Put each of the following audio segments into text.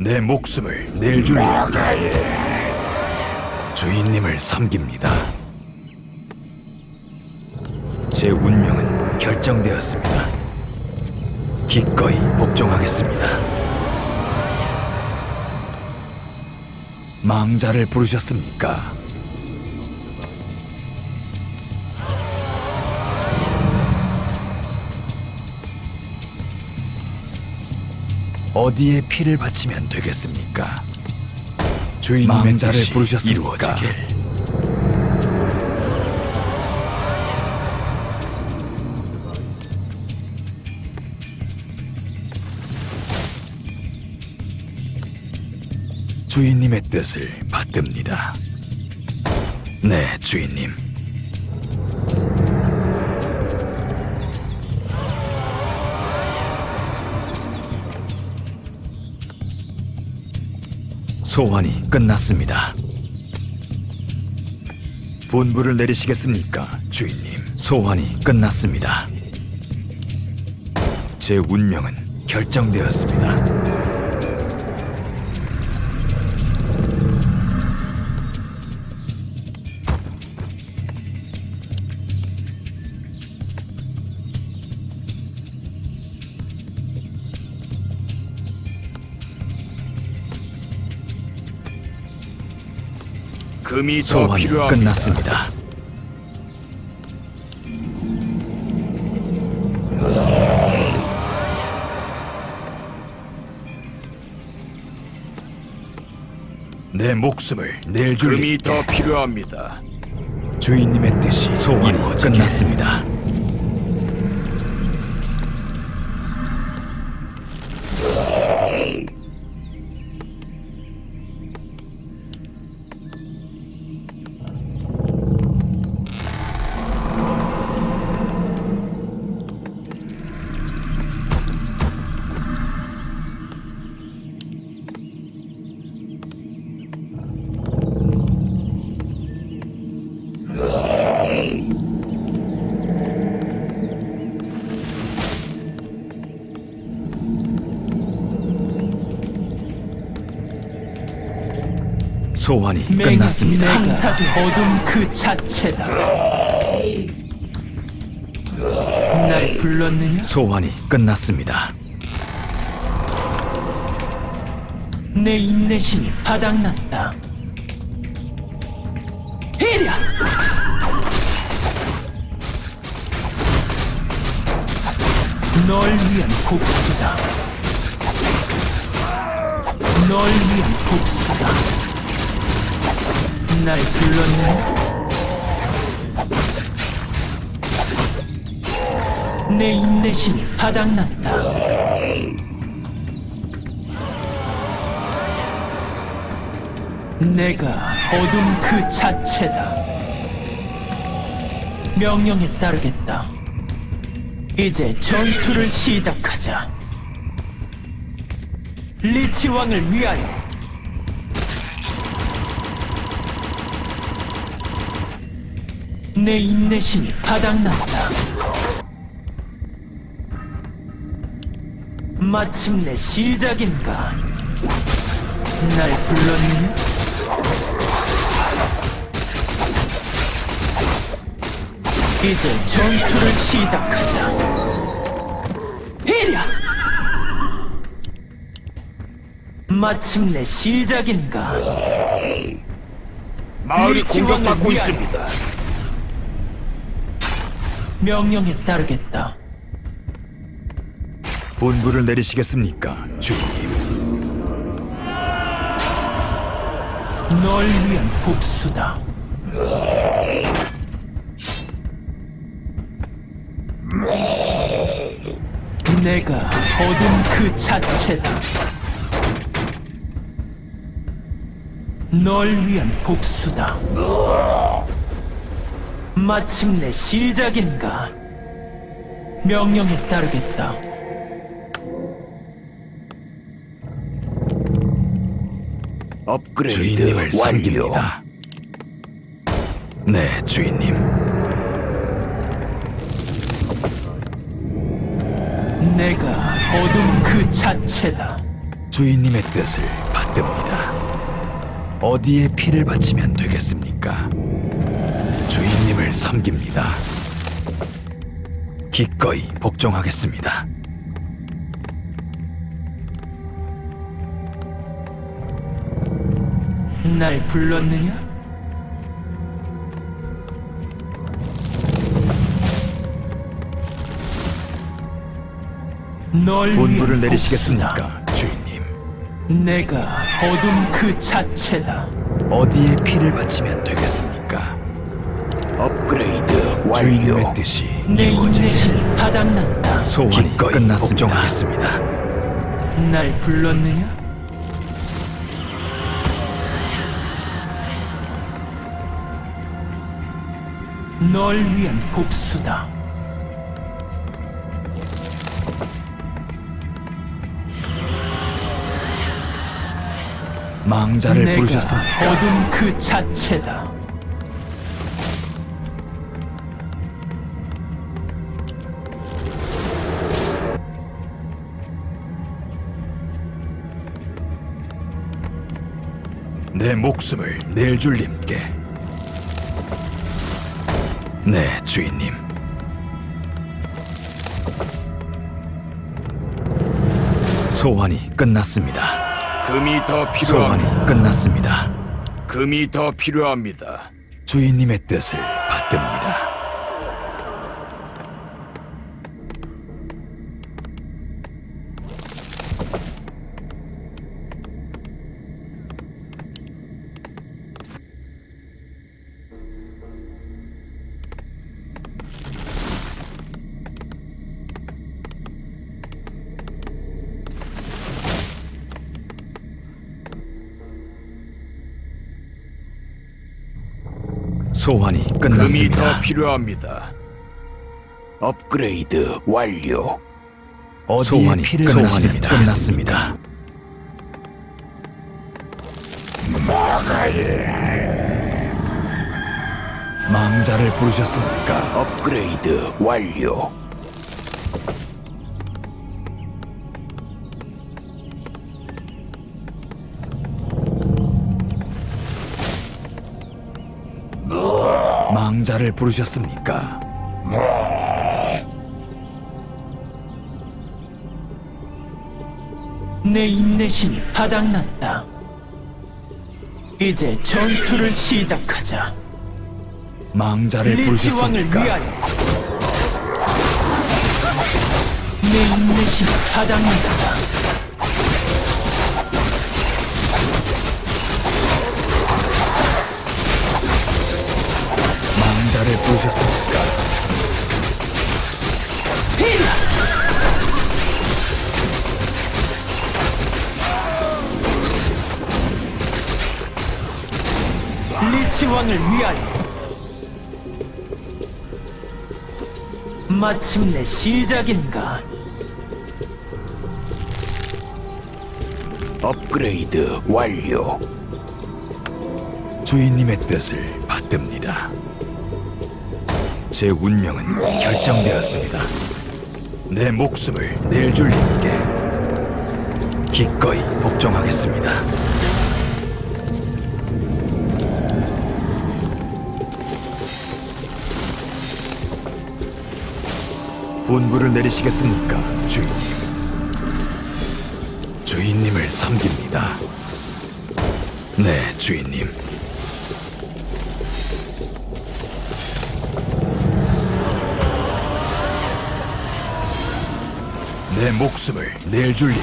내 목숨을 낼 줄입니다. 주인님을 섬깁니다. 제 운명은 결정되었습니다. 기꺼이 복종하겠습니다. 망자를 부르셨습니까? 어디에 피를 바치면 되겠습니까? 주인님의 뜻이 부르셨습니까? 이루어지길. 주인님의 뜻을 받듭니다. 네, 주인님. 소환이 끝났습니다. 분부를 내리시겠습니까, 주인님? 소환이 끝났습니다. 제 운명은 결정되었습니다. 금이 더 소환이 필요합니다. 끝났습니다. 내 목숨을 낼 금이 줄님께 더 필요합니다. 주인님의 뜻이 소환이 끝났습니다. 소환이 끝났습니다. 상사도 어둠 그 자체다. 날 불렀느냐? 소환이 끝났습니다. 내 인내심이 바닥났다. 이랴! 널 위한 복수다. 널 위한 복수다. 날 불렀느냐? 내 인내심이 바닥났다. 내가 어둠 그 자체다. 명령에 따르겠다. 이제 전투를 시작하자. 리치 왕을 위하여. 내 인내심이 바닥났다. 마침내 시작인가? 날 불렀느냐? 이제 전투를 시작하자. 이랴! 마침내 시작인가? 마을이 공격받고. 있습니다. 명령에 따르겠다. 분부를 내리시겠습니까, 주인님? 널 위한 복수다. 내가 어둠 그 자체다. 널 위한 복수다. 마침내 시작인가? 명령에 따르겠다. 업그레이드 주인님을 완료. 섬깁니다. 네, 주인님. 내가 어둠 그 자체다. 주인님의 뜻을 받듭니다. 어디에 피를 바치면 되겠습니까? 주인님을 섬깁니다. 기꺼이 복종하겠습니다. 날 불렀느냐? 널 분부를 위한 내리시겠습니까, 주인님? 내가 어둠 그 자체다. 어디에 피를 바치면 되겠습니까? 업그레이드 주인님의 완료. 뜻이 내 이루어지길 인내심이 바닥난다. 소원이 기꺼이 끝났습니다. 복종하겠습니다. 날 불렀느냐? 널 위한 복수다. 망자를 내가 부르셨습니까? 어둠 그 자체다. 내 목숨을 낼 줄님께. 네, 주인님. 소환이 끝났습니다. 금이 더 소환이 필요합니다. 끝났습니다. 금이 더 필요합니다. 주인님의 뜻을 받듭니다. 소환이 금이 끝났습니다. 더 필요합니다. 업그레이드 완료. 어디에 소환이 피를 끝났습니다. 끝났습니다. 망자를 부르셨습니까? 업그레이드 완료. 망자를 부르셨습니까? 내 인내심이 바닥났다. 이제 전투를 시작하자. 망자를 리치 왕을 부르셨습니까? 위하여. 내 인내심이 바닥났다. 위하여. 마침내 시작인가? 업그레이드 완료. 주인님의 뜻을 받듭니다. 제 운명은 결정되었습니다. 내 목숨을 낼 줄님께 기꺼이 복종하겠습니다. 분부를 내리시겠습니까, 주인님? 주인님을 섬깁니다. 네, 주인님. 내 목숨을 낼 줄님께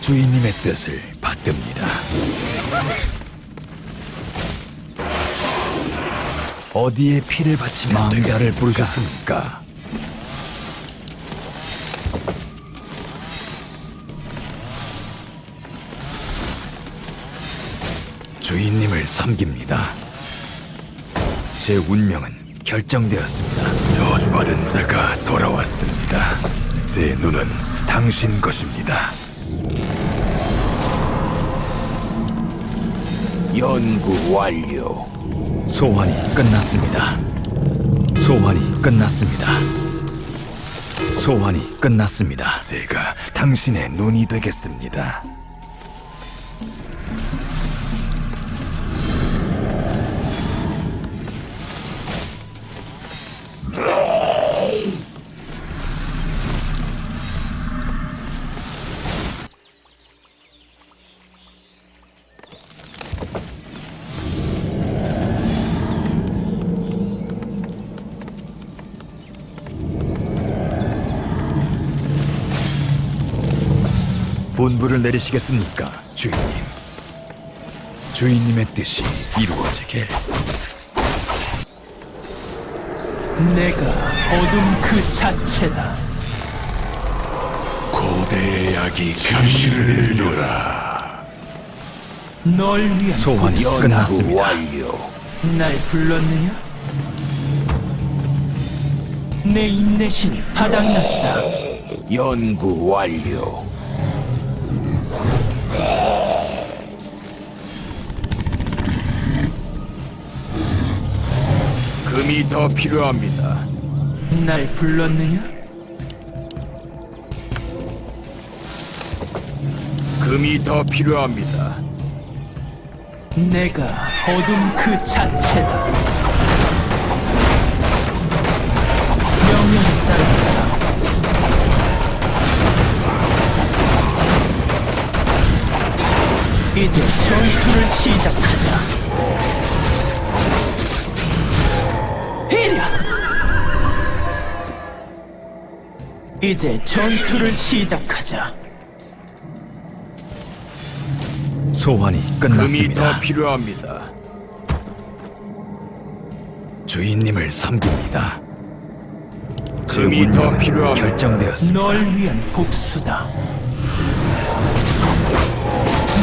주인님의 뜻을 받듭니다. 어디에 피를 바치면 망자를 부르셨습니까? 주인님을 섬깁니다. 제 운명은 결정되었습니다. 저주받은 자가 돌아왔습니다. 제 눈은 당신 것입니다. 연구 완료. 소환이 끝났습니다. 소환이 끝났습니다. 소환이 끝났습니다. 제가 당신의 눈이 되겠습니다. 분부를 내리시겠습니까, 주인님? 주인님의 뜻이 이루어지길. 내가 어둠 그 자체다. 고대의 약이 진실을 이루라. 널 위한 소환이 끝났습니다. 완료. 날 불렀느냐? 내 인내심이 바닥났다. 연구 완료. 금이 더 필요합니다. 날 불렀느냐? 금이 더 필요합니다. 내가 어둠 그 자체다. 이제 전투를 시작하자. 이랴! 이제 전투를 시작하자. 소환이 금이 끝났습니다. 더 필요합니다. 주인님을 섬깁니다. 제 금이 더 운명은 필요합니다. 결정되었습니다. 널 위한 복수다.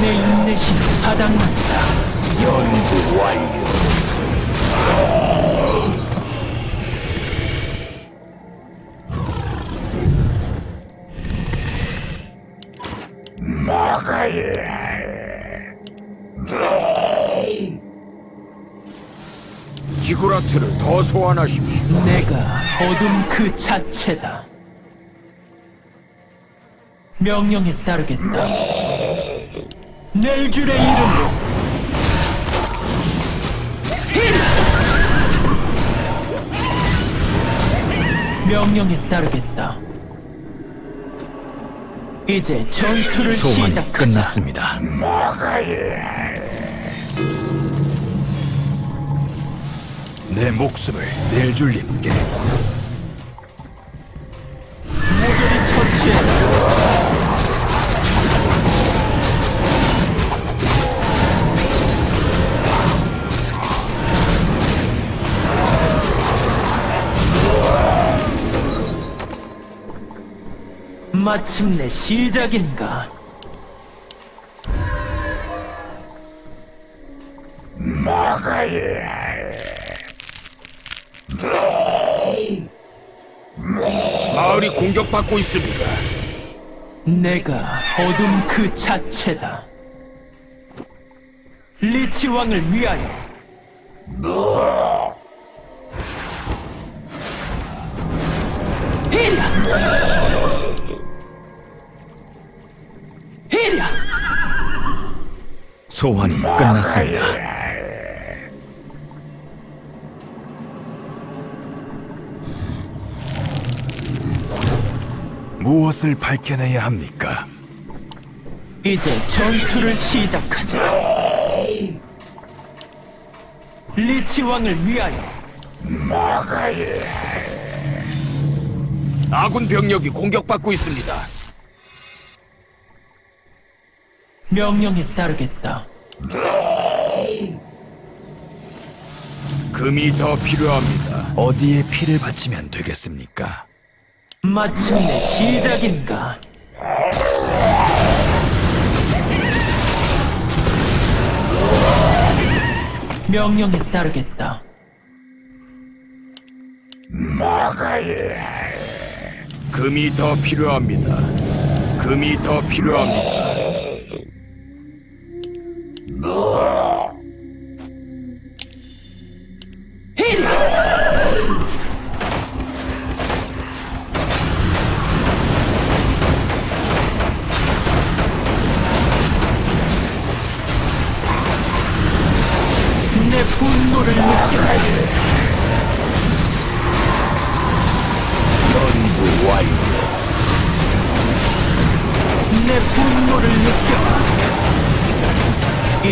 내 인내심이 바닥난다. 연구 완료. 기구라트를 더 소환하십시오. 내가 어둠 그 자체다. 명령에 따르겠다. 넬줄의 이름으로. 명령에 따르겠다. 이제 전투를 소환이 시작하자. 끝났습니다. 내 목숨을 낼 줄님께 마침내 시작인가? 마을이 공격받고 있습니다. 내가 어둠 그 자체다. 리치 왕을 위하여. 히랴! 소환이 끝났습니다. 무엇을 밝혀내야 합니까? 이제 전투를 시작하자. 리치 왕을 위하여. 아군 병력이 공격받고 있습니다. 명령에 따르겠다. 금이 더 필요합니다. 어디에 피를 바치면 되겠습니까? 마침내 시작인가? 명령에 따르겠다. 금이 더 필요합니다. 금이 더 필요합니다. ¡Bruh!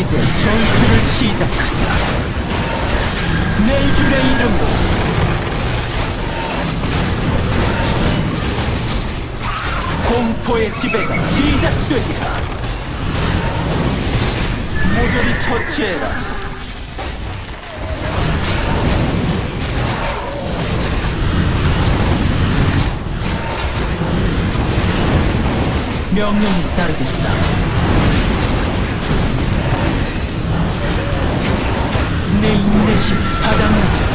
이제 전투를 시작하자. 내 줄의 이름으로 공포의 지배가 시작되리라. 모조리 처치해라. 명령에 따르겠다. 내 인내심 바닥나자.